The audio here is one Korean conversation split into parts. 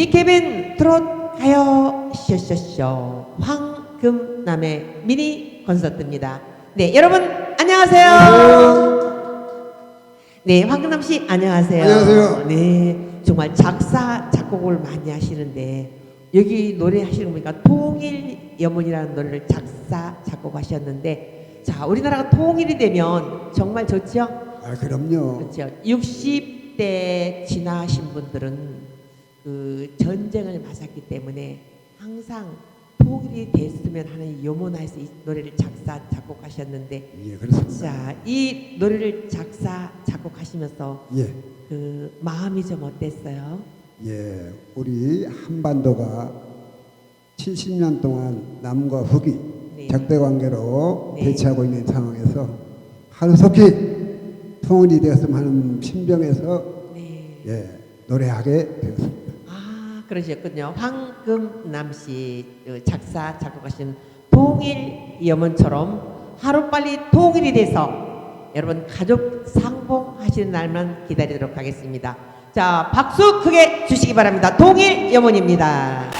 디케빈 트롯 가요 쇼쇼쇼 황금남의 미니 콘서트입니다. 네, 여러분 안녕하세요. 네, 황금남 씨 안녕하세요. 안녕하세요. 네, 정말 작사 작곡을 많이 하시는데 여기 노래 하시는 거 보니까 통일 여문이라는 노래를 작사 작곡하셨는데 자, 우리나라가 통일이 되면 정말 좋죠? 아 그럼요. 그렇죠. 60대 지나신 분들은 그 전쟁을 맞았기 때문에 항상 통일이 됐으면 하는 요문하에서 이 노래를 작사 작곡하셨는데 예 그렇습니다. 자, 이 노래를 작사 작곡하시면서 예. 그 마음이 좀 어땠어요? 예, 우리 한반도가 70년 동안 남과 북이 네. 적대 관계로 네. 대치하고 있는 상황에서 하루속히 통일이 되었으면 하는 심정에서 네. 예, 노래하게 되었습니다. 아, 그러셨군요. 황금남 씨 어, 작사 작곡하신 통일 염원처럼 하루빨리 통일이 돼서 여러분 가족 상봉하시는 날만 기다리도록 하겠습니다. 자, 박수 크게 주시기 바랍니다. 통일 염원입니다.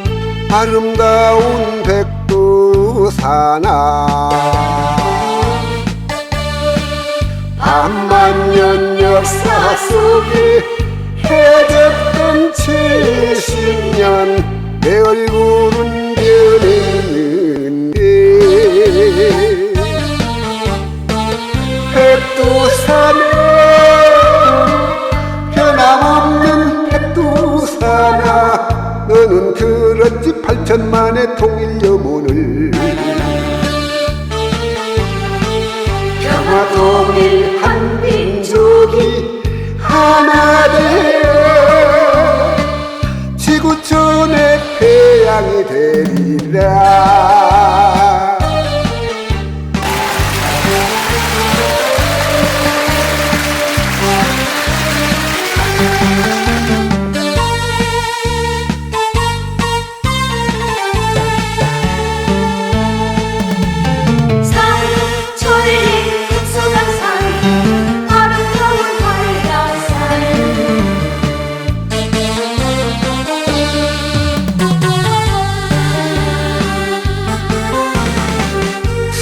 아름다운 백두산아 반만년 역사 속에 해졌던 70년 내 얼굴은 태양이 되리라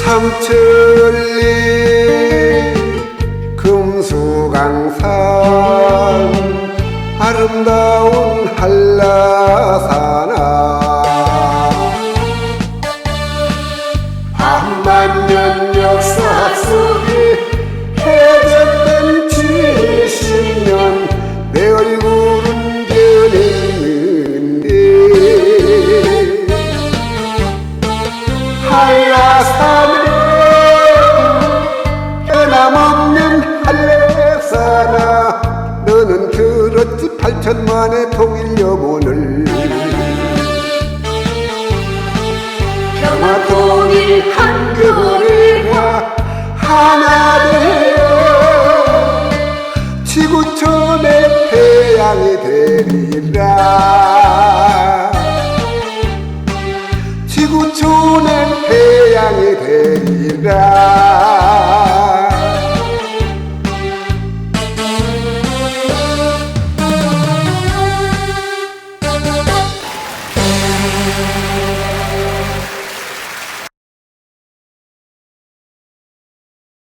삼천리 금수강산. 아름다운 평화통일 한겨울과 하나 되어 지구촌의 태양이 되리라. 지구촌의 태양이 되리라